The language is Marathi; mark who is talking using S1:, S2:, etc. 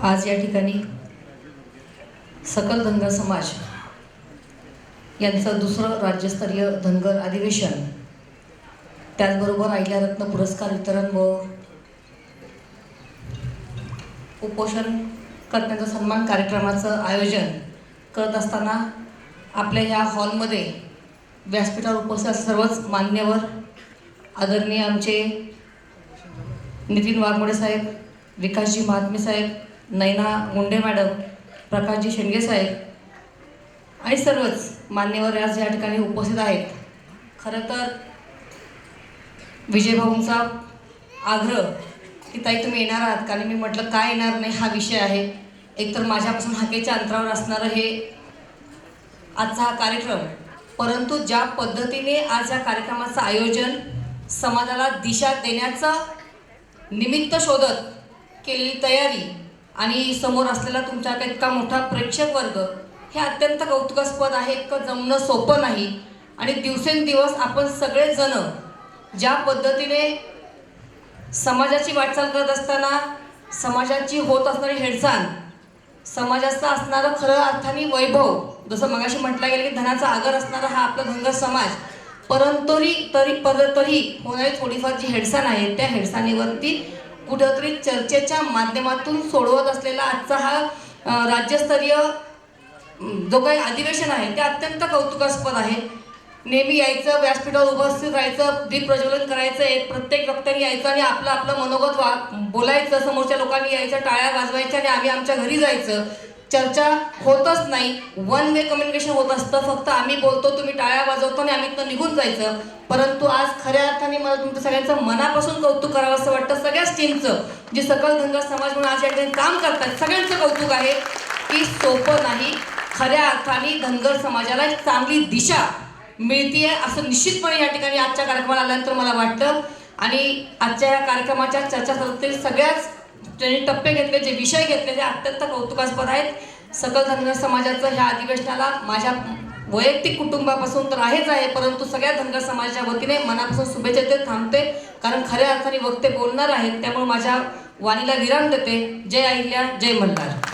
S1: आज या ठिकाणी सकल धनगर समाज यांचं दुसरं राज्यस्तरीय धनगर अधिवेशन त्याचबरोबर रत्न पुरस्कार वितरण व उपोषण करण्याचा सन्मान कार्यक्रमाचं आयोजन करत असताना आपल्या ह्या हॉलमध्ये व्यासपीठावर उपस्थित सर्वच मान्यवर आदरणीय आमचे नितीन वाघमोडे साहेब विकासजी महात्मे साहेब नैना मुंडे मॅडम प्रकाशजी शेंडगे साहेब आणि सर्वच मान्यवर आज या ठिकाणी उपस्थित आहेत. खरं तर विजयभाऊंचा आग्रह की ताई तुम्ही येणार आहात कारण मी म्हटलं काय येणार नाही हा विषय आहे. एकतर माझ्यापासून हाकेच्या अंतरावर असणारं हे आजचा हा कार्यक्रम. परंतु ज्या पद्धतीने आज या कार्यक्रमाचं आयोजन समाजाला दिशा देण्याचं निमित्त शोधत केलेली तयारी आणि समोर असलेला तुमच्या इतका मोठा प्रेक्षक वर्ग हे अत्यंत कौतुकास्पद आहे इतकं जमणं सोपं नाही. आणि दिवसेंदिवस आपण सगळेजण ज्या पद्धतीने समाजाची वाटचाल करत असताना समाजाची होत असणारी हेडसाण समाजाचं असणारं खरं अर्थाने वैभव जसं मगाशी म्हटलं गेलं की धनाचा आगर असणारा हा आपला धनगर समाज परंतु तरी पर तरी होणारी थोडीफार जी हेडसाण आहे त्या हेडसाणीवरती कुठंतरी चर्चेच्या माध्यमातून सोडवत असलेला आजचा हा राज्यस्तरीय जो काही अधिवेशन आहे ते अत्यंत कौतुकास्पद आहे. नेहमी यायचं व्यासपीठावर उपस्थित राहायचं दीप प्रज्वलन करायचं एक प्रत्येक वक्त्याने यायचं आणि आपलं आपलं मनोगत वा बोलायचं समोरच्या लोकांनी यायचं टाळ्या वाजवायच्या आणि आम्ही आमच्या घरी जायचं. चर्चा होतच नाही. वन वे कम्युनिकेशन होत असतं. फक्त आम्ही बोलतो तुम्ही टाळ्या वाजवतो आणि आम्ही इथनं निघून जायचं. परंतु आज खऱ्या अर्थाने मला तुमचं सगळ्यांचं मनापासून कौतुक करावं असं वाटतं. सगळ्याच टीमचं जे सकल धनगर समाज म्हणून आज या ठिकाणी काम करतात सगळ्यांचं कौतुक आहे की सोपं नाही. खऱ्या अर्थाने धनगर समाजाला एक चांगली दिशा मिळतीये असं निश्चितपणे या ठिकाणी आजच्या कार्यक्रमाला आल्यानंतर मला वाटतं. आणि आजच्या या कार्यक्रमाच्या चर्चा सगळ्याच त्यांनी टप्पे घेतले जे विषय घेतले ते अत्यंत कौतुकास्पद आहेत. सकल धनगर समाजाचं ह्या अधिवेशनाला माझ्या वैयक्तिक कुटुंबापासून तर आहेच आहे परंतु सगळ्या धनगर समाजाच्या वतीने मनापासून शुभेच्छा देत थांबते कारण खऱ्या अर्थाने वक्ते बोलणार आहेत त्यामुळे माझ्या वाणीला विराम देते. जय आहिल्या जय मल्हार.